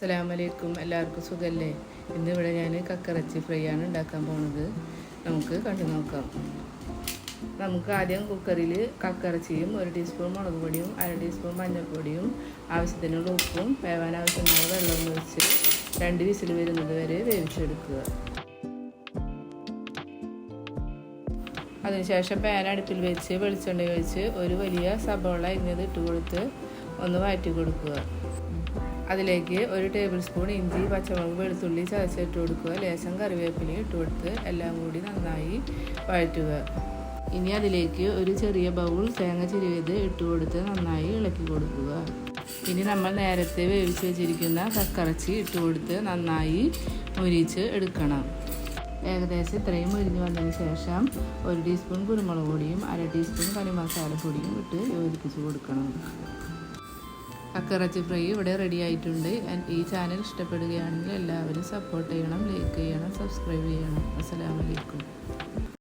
അസ്സലാമലൈക്കും എല്ലാവർക്കും സുഖമല്ലേ ഇന്നിവിടെ ഞാൻ കക്കറച്ചി ഫ്രൈ ആണ് ഉണ്ടാക്കാൻ പോണത്. നമുക്ക് കണ്ടു നോക്കാം. നമുക്ക് ആദ്യം കുക്കറിൽ കക്കറച്ചിയും ഒരു ടീസ്പൂൺ മുളക് പൊടിയും അര ടീസ്പൂൺ മഞ്ഞൾപ്പൊടിയും ആവശ്യത്തിനുള്ള ഉപ്പും വേവാൻ ആവശ്യമായ വെള്ളം ഒഴിച്ച് രണ്ട് വിസിൽ വരുന്നത് വരെ വേവിച്ചെടുക്കുക. അതിനുശേഷം പാൻ അടുപ്പിൽ വെച്ച് വെളിച്ചെണ്ണ ഒഴിച്ച് ഒരു വലിയ സബോള ഇന്നത് ഇട്ട് കൊടുത്ത് ഒന്ന് വഴറ്റി കൊടുക്കുക അതിലേക്ക് ഒരു ടേബിൾ സ്പൂൺ ഇഞ്ചി പച്ചമുളക് വെളുത്തുള്ളി ചതച്ചിട്ട് കൊടുക്കുക. ലേശം കറിവേപ്പിലയും ഇട്ട് കൊടുത്ത് എല്ലാം കൂടി നന്നായി വഴറ്റുക. ഇനി അതിലേക്ക് ഒരു ചെറിയ ബൗൾ തേങ്ങ ചിരിവേത് ഇട്ട് കൊടുത്ത് നന്നായി ഇളക്കി കൊടുക്കുക. ഇനി നമ്മൾ നേരത്തെ വേവിച്ച് വെച്ചിരിക്കുന്ന കക്കറച്ചി ഇട്ട് കൊടുത്ത് നന്നായി മുരിച്ച് എടുക്കണം. ഏകദേശം ഇത്രയും മുരിഞ്ഞ് വന്നതിന് ശേഷം ഒരു ടീസ്പൂൺ കുരുമുളക് പൊടിയും അര ടീസ്പൂൺ കറി മസാല പൊടിയും ഇട്ട് യോജിപ്പിച്ച് കൊടുക്കണം. കക്കറച്ചി ഫ്രൈ ഇവിടെ റെഡി ആയിട്ടുണ്ട്. ആൻഡ് ഈ ചാനൽ ഇഷ്ടപ്പെടുകയാണെങ്കിൽ എല്ലാവരും സപ്പോർട്ട് ചെയ്യണം ലൈക്ക് ചെയ്യണം സബ്സ്ക്രൈബ് ചെയ്യണം. അസ്സലാമലൈക്കും